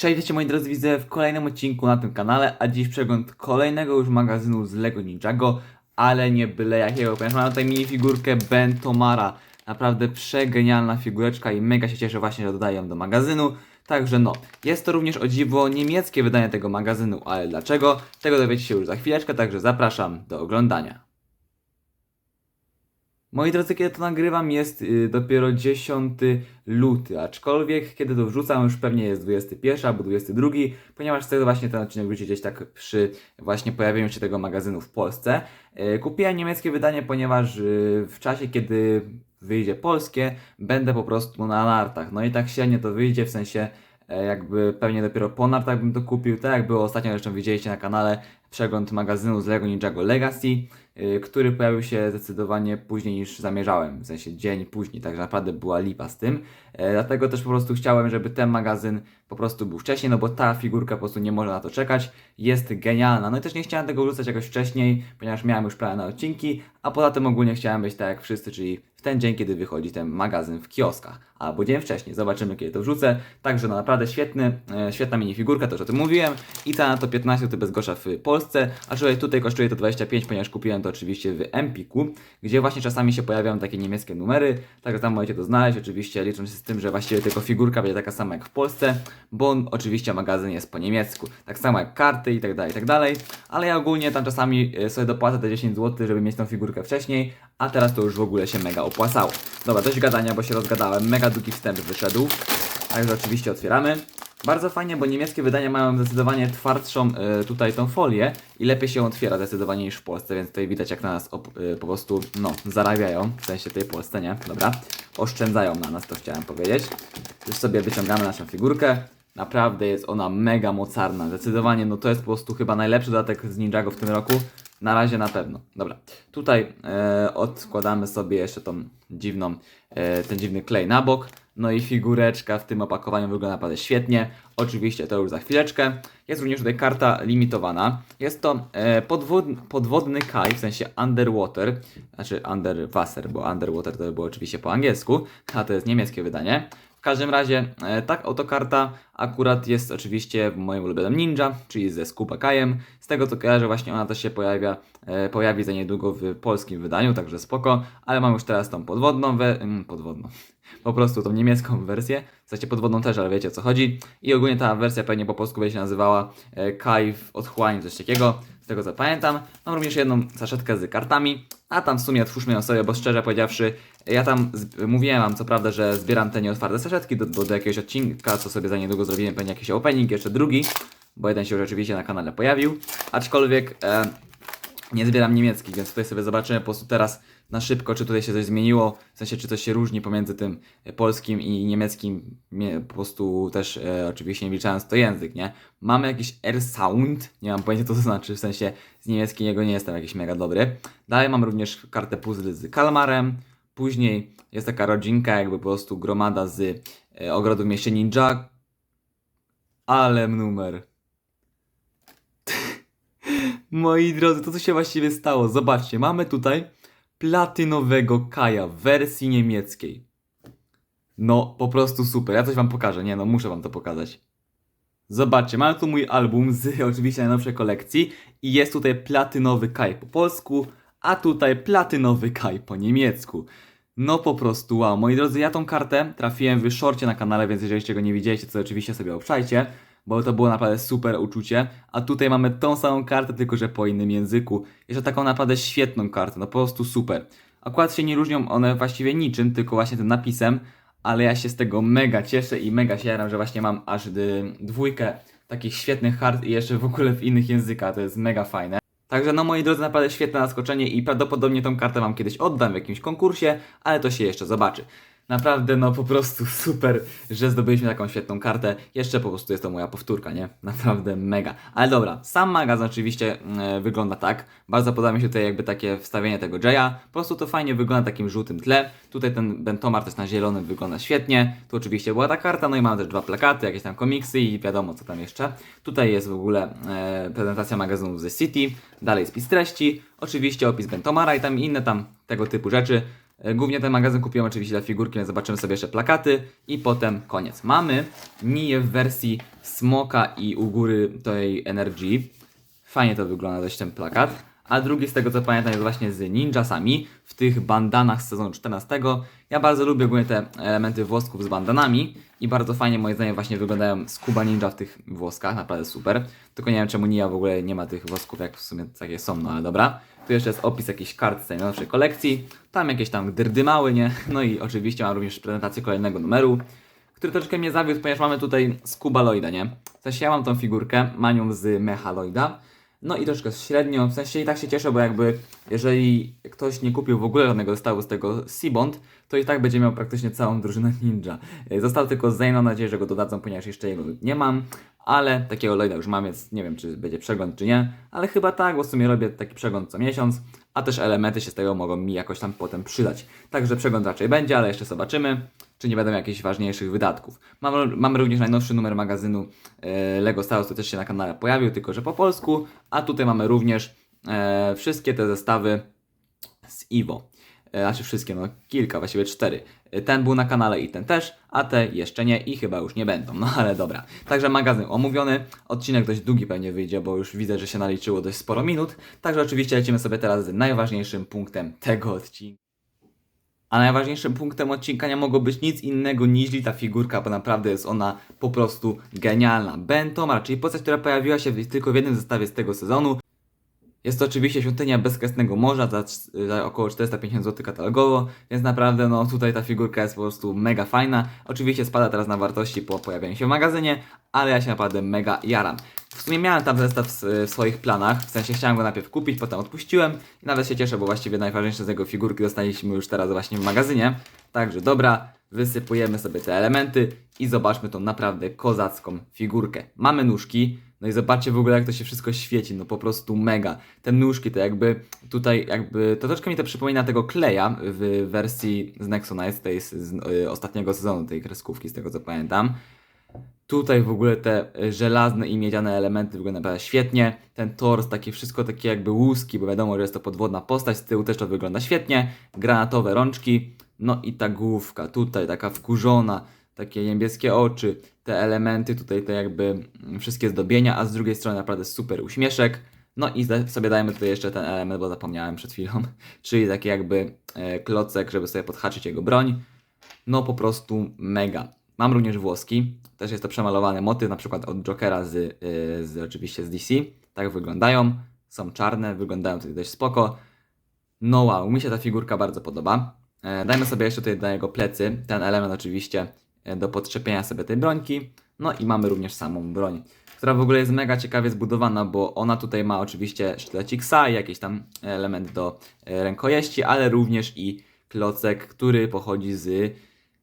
Cześć, wiecie moi drodzy, widzę w kolejnym odcinku na tym kanale, a dziś przegląd kolejnego już magazynu z LEGO Ninjago, ale nie byle jakiego, ponieważ mam tutaj minifigurkę Bentomara. Naprawdę przegenialna figureczka i mega się cieszę właśnie, że dodaję ją do magazynu. Także no, jest to również o dziwo niemieckie wydanie tego magazynu, ale dlaczego? Tego dowiecie się już za chwileczkę, także zapraszam do oglądania. Moi drodzy, kiedy to nagrywam jest y, dopiero 10 luty, aczkolwiek kiedy to wrzucam już pewnie jest 21 albo 22, ponieważ chcę właśnie ten odcinek wrzucić gdzieś tak przy właśnie pojawieniu się tego magazynu w Polsce. Y, kupiłem niemieckie wydanie, ponieważ y, w czasie kiedy wyjdzie polskie, będę po prostu na nartach. No i tak średnio to wyjdzie, w sensie e, jakby pewnie dopiero po nartach bym to kupił, tak jak było ostatnio, zresztą widzieliście na kanale przegląd magazynu z LEGO Ninjago Legacy, y, który pojawił się zdecydowanie później niż zamierzałem, w sensie dzień później, także naprawdę była lipa z tym. E, Dlatego też po prostu chciałem, żeby ten magazyn po prostu był wcześniej, no bo ta figurka po prostu nie może na to czekać, jest genialna. No i też nie chciałem tego wrzucać jakoś wcześniej, ponieważ miałem już plany na odcinki, a poza tym ogólnie chciałem być tak jak wszyscy, czyli w ten dzień, kiedy wychodzi ten magazyn w kioskach, albo dzień wcześniej, zobaczymy kiedy to wrzucę. Także no naprawdę świetny, e, świetna minifigurka, to już o tym mówiłem. I cena to 15 to bez gosza w Polsce, aczkolwiek tutaj kosztuje to 25, ponieważ kupiłem to oczywiście w Empiku, gdzie właśnie czasami się pojawiają takie niemieckie numery, także tam możecie to znaleźć, oczywiście licząc się z tym, że właściwie tylko figurka będzie taka sama jak w Polsce, bo on, oczywiście magazyn jest po niemiecku, tak samo jak karty i tak dalej, i tak dalej, ale ja ogólnie tam czasami e, sobie dopłacę te 10 zł, żeby mieć tą figurkę wcześniej, a teraz to już w ogóle się mega opłacało. Dobra, dość gadania, bo się rozgadałem, mega długi wstęp wyszedł, także oczywiście otwieramy. Bardzo fajnie, bo niemieckie wydania mają zdecydowanie twardszą e, tutaj tą folię i lepiej się otwiera zdecydowanie niż w Polsce, więc tutaj widać jak na nas e, po prostu, no, zarabiają, w sensie tej Polsce, nie? Dobra, oszczędzają na nas, to chciałem powiedzieć. Już sobie wyciągamy naszą figurkę. Naprawdę jest ona mega mocarna. Zdecydowanie, no to jest po prostu chyba najlepszy dodatek z Ninjago w tym roku. Na razie na pewno. Dobra, tutaj e, odkładamy sobie jeszcze tą dziwną, e, ten dziwny klej na bok. No i figureczka w tym opakowaniu wygląda naprawdę świetnie. Oczywiście to już za chwileczkę. Jest również tutaj karta limitowana. Jest to e, podwodny, podwodny kaj, w sensie underwater, znaczy underwasser, bo underwater to było oczywiście po angielsku, a to jest niemieckie wydanie. W każdym razie, e, tak oto karta akurat jest oczywiście moim ulubionym ninja, czyli ze Scuba Kajem. Z tego co kojarzę, właśnie ona też się pojawia, e, pojawi za niedługo w polskim wydaniu, także spoko. Ale mam już teraz tą podwodną, we, mm, podwodną, po prostu tą niemiecką wersję. W sensie podwodną też, ale wiecie o co chodzi. I ogólnie ta wersja pewnie po polsku będzie się nazywała e, Kai w otchłani, coś takiego. Tego co pamiętam. Mam również jedną saszetkę z kartami. A tam w sumie otwórzmy ją sobie, bo szczerze powiedziawszy, ja tam mówiłem wam co prawda, że zbieram te nieotwarte saszetki do, do, do jakiegoś odcinka, co sobie za niedługo zrobimy, pewnie jakiś opening, jeszcze drugi, bo jeden się już rzeczywiście na kanale pojawił. Aczkolwiek e, nie zbieram niemieckich, więc tutaj sobie zobaczymy po prostu teraz na szybko, czy tutaj się coś zmieniło, w sensie czy coś się różni pomiędzy tym e, polskim i niemieckim, Mie- po prostu też e, oczywiście nie wliczając to język, nie? Mamy jakiś air sound, nie mam pojęcia co to znaczy, w sensie z niemieckiego nie jestem jakiś mega dobry. Dalej mam również kartę puzzle z kalmarem, później jest taka rodzinka, jakby po prostu gromada z e, ogrodu mieście ninja, ale numer. Moi drodzy, to co się właściwie stało? Zobaczcie, mamy tutaj platynowego Kaja w wersji niemieckiej. No, po prostu super. Ja coś wam pokażę. Nie no, muszę wam to pokazać. Zobaczcie, mam tu mój album z oczywiście najnowszej kolekcji i jest tutaj platynowy Kaj po polsku, a tutaj platynowy Kaj po niemiecku. No po prostu wow. Moi drodzy, ja tą kartę trafiłem w shorcie na kanale, więc jeżeli jeszcze go nie widzieliście, to oczywiście sobie obszajcie, bo to było naprawdę super uczucie. A tutaj mamy tą samą kartę, tylko że po innym języku. Jeszcze taką naprawdę świetną kartę, no po prostu super. Akurat się nie różnią one właściwie niczym, tylko właśnie tym napisem, ale ja się z tego mega cieszę i mega się jaram, że właśnie mam aż dwójkę takich świetnych kart i jeszcze w ogóle w innych językach, to jest mega fajne. Także no moi drodzy, naprawdę świetne zaskoczenie i prawdopodobnie tą kartę wam kiedyś oddam w jakimś konkursie, ale to się jeszcze zobaczy. Naprawdę no po prostu super, że zdobyliśmy taką świetną kartę. Jeszcze po prostu jest to moja powtórka, nie? Naprawdę mega. Ale dobra, sam magazyn oczywiście e, wygląda tak. Bardzo podoba mi się tutaj jakby takie wstawienie tego Jaya. Po prostu to fajnie wygląda na takim żółtym tle. Tutaj ten Bentomar też na zielonym wygląda świetnie. Tu oczywiście była ta karta, no i mamy też dwa plakaty, jakieś tam komiksy i wiadomo co tam jeszcze. Tutaj jest w ogóle e, prezentacja magazynu The City. Dalej spis treści. Oczywiście opis Bentomara i tam inne tam tego typu rzeczy. Głównie ten magazyn kupiłem oczywiście dla figurki, więc zobaczymy sobie jeszcze plakaty i potem koniec. Mamy Niję w wersji Smoka i u góry tej Energy. Fajnie to wygląda dość ten plakat. A drugi z tego co pamiętam jest właśnie z ninjasami w tych bandanach z sezonu 14. Ja bardzo lubię ogólnie te elementy włosków z bandanami i bardzo fajnie moim zdaniem właśnie wyglądają Scuba Ninja w tych włoskach, naprawdę super. Tylko nie wiem czemu Nia w ogóle nie ma tych włosków jak w sumie takie są, no ale dobra. Tu jeszcze jest opis jakichś kart z tej najnowszej kolekcji. Tam jakieś tam dyrdymały, nie? No i oczywiście mam również prezentację kolejnego numeru który troszeczkę mnie zawiódł, ponieważ mamy tutaj Scubaloida, nie? W sensie ja mam tą figurkę, manią z Mechaloida, no i troszkę średnio, w sensie i tak się cieszę, bo jakby jeżeli ktoś nie kupił w ogóle żadnego zestawu z tego Seabond, to i tak będzie miał praktycznie całą drużynę ninja. E, Został tylko Zane, mam nadzieję, że go dodadzą, ponieważ jeszcze jego nie mam, ale takiego Lloyda już mam, więc nie wiem, czy będzie przegląd, czy nie, ale chyba tak, bo w sumie robię taki przegląd co miesiąc, a też elementy się z tego mogą mi jakoś tam potem przydać. Także przegląd raczej będzie, ale jeszcze zobaczymy, czy nie będą jakichś ważniejszych wydatków. Mamy, mamy również najnowszy numer magazynu e, Lego Star Wars, który też się na kanale pojawił, tylko że po polsku, a tutaj mamy również e, wszystkie te zestawy z Iwo. E, Znaczy wszystkie, no kilka, właściwie cztery. E, Ten był na kanale i ten też, a te jeszcze nie i chyba już nie będą, no ale dobra. Także magazyn omówiony, odcinek dość długi pewnie wyjdzie, bo już widzę, że się naliczyło dość sporo minut. Także oczywiście lecimy sobie teraz z najważniejszym punktem tego odcinka. A najważniejszym punktem odcinka nie mogło być nic innego niż ta figurka, bo naprawdę jest ona po prostu genialna. Bentomar, czyli postać, która pojawiła się tylko w jednym zestawie z tego sezonu. Jest to oczywiście świątynia bezkresnego morza za, za około 450 zł katalogowo, więc naprawdę no tutaj ta figurka jest po prostu mega fajna. Oczywiście spada teraz na wartości po pojawieniu się w magazynie, ale ja się naprawdę mega jaram. W sumie miałem tam zestaw w, swoich planach, w sensie chciałem go najpierw kupić, potem odpuściłem i nawet się cieszę, bo właściwie najważniejsze z jego figurki dostaliśmy już teraz właśnie w magazynie. Także dobra, wysypujemy sobie te elementy i zobaczmy tą naprawdę kozacką figurkę. Mamy nóżki, no i zobaczcie w ogóle jak to się wszystko świeci, no po prostu mega. Te nóżki to jakby tutaj jakby, to troszkę mi to przypomina tego kleja w wersji z Nexonites, tej z, z y, ostatniego sezonu tej kreskówki, z tego co pamiętam. Tutaj w ogóle te żelazne i miedziane elementy wyglądają naprawdę świetnie. Ten tors, takie wszystko takie jakby łuski, bo wiadomo, że jest to podwodna postać, z tyłu też to wygląda świetnie. Granatowe rączki, no i ta główka tutaj taka wkurzona, takie niebieskie oczy, te elementy tutaj te jakby mm, wszystkie zdobienia, a z drugiej strony naprawdę super uśmieszek. No i sobie dajemy tutaj jeszcze ten element, bo zapomniałem przed chwilą, czyli taki jakby e, klocek, żeby sobie podhaczyć jego broń. No po prostu mega. Mam również włoski, też jest to przemalowany motyw, na przykład od Jokera z, y, z oczywiście z DC. Tak wyglądają, są czarne, wyglądają tutaj dość spoko. No wow, mi się ta figurka bardzo podoba. E, dajmy sobie jeszcze tutaj na jego plecy, ten element oczywiście e, do podczepienia sobie tej brońki. No i mamy również samą broń, która w ogóle jest mega ciekawie zbudowana, bo ona tutaj ma oczywiście sztylecik Sa i jakiś tam element do e, rękojeści, ale również i klocek, który pochodzi z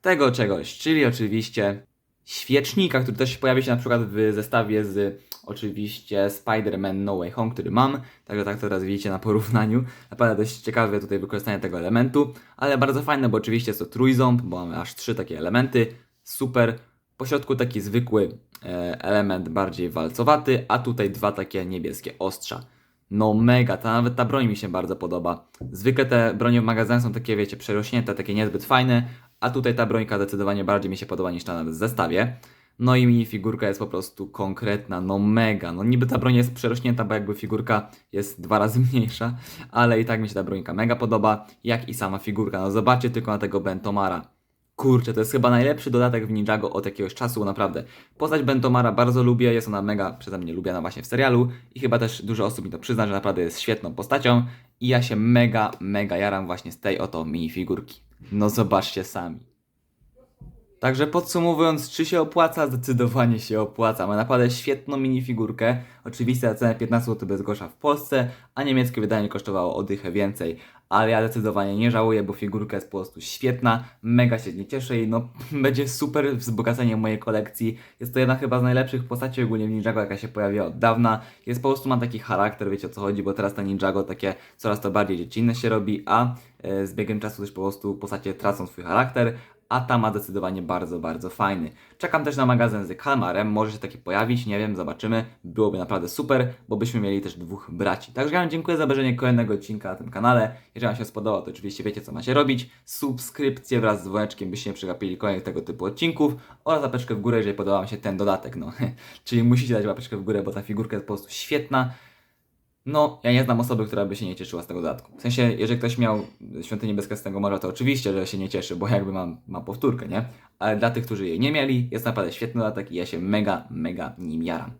tego czegoś, czyli oczywiście świecznika, który też pojawi się na przykład w zestawie z oczywiście Spider-Man No Way Home, który mam, także tak to teraz widzicie na porównaniu. Naprawdę dość ciekawe tutaj wykorzystanie tego elementu, ale bardzo fajne, bo oczywiście jest to trójząb, bo mamy aż trzy takie elementy, super. Po środku taki zwykły e, element bardziej walcowaty, a tutaj dwa takie niebieskie ostrza. No mega, ta, nawet ta broń mi się bardzo podoba. Zwykle te bronie w magazynach są takie, wiecie, przerośnięte, takie niezbyt fajne, a tutaj ta brońka zdecydowanie bardziej mi się podoba niż ta nawet w zestawie. No i mi figurka jest po prostu konkretna, no mega. No niby ta broń jest przerośnięta, bo jakby figurka jest dwa razy mniejsza, ale i tak mi się ta brońka mega podoba, jak i sama figurka. No zobaczcie tylko na tego Bentomara. Kurczę, to jest chyba najlepszy dodatek w Ninjago od jakiegoś czasu, naprawdę. Postać Bentomara bardzo lubię, jest ona mega przeze mnie lubiana właśnie w serialu i chyba też dużo osób mi to przyzna, że naprawdę jest świetną postacią i ja się mega, mega jaram właśnie z tej oto minifigurki. No zobaczcie sami. Także podsumowując, czy się opłaca? Zdecydowanie się opłaca. Ma naprawdę świetną minifigurkę. Oczywiście za cenę 15 zł bez grosza w Polsce, a niemieckie wydanie kosztowało oddychę więcej. Ale ja zdecydowanie nie żałuję, bo figurka jest po prostu świetna. Mega się z niej cieszę i no będzie super wzbogacenie mojej kolekcji. Jest to jedna chyba z najlepszych postaci ogólnie w Ninjago, jaka się pojawiła od dawna. Jest po prostu ma taki charakter, wiecie o co chodzi, bo teraz ten Ninjago takie coraz to bardziej dziecinne się robi, a e, z biegiem czasu też po prostu postacie tracą swój charakter, a ta ma zdecydowanie bardzo, bardzo fajny. Czekam też na magazyn z Kalmarem, może się taki pojawić, nie wiem, zobaczymy. Byłoby naprawdę super, bo byśmy mieli też dwóch braci. Także ja dziękuję za obejrzenie kolejnego odcinka na tym kanale. Jeżeli wam się spodobał, to oczywiście wiecie co macie robić. Subskrypcję wraz z dzwoneczkiem, byście nie przegapili kolejnych tego typu odcinków oraz łapeczkę w górę, jeżeli podoba wam się ten dodatek, no. Czyli musicie dać łapeczkę w górę, bo ta figurka jest po prostu świetna. No, ja nie znam osoby, która by się nie cieszyła z tego dodatku. W sensie, jeżeli ktoś miał Świątynię Bezkresnego Morza, to oczywiście, że się nie cieszy, bo jakby mam, mam powtórkę, nie? Ale dla tych, którzy jej nie mieli, jest naprawdę świetny dodatek i ja się mega, mega nim jaram.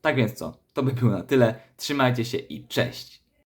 Tak więc co? To by było na tyle. Trzymajcie się i cześć!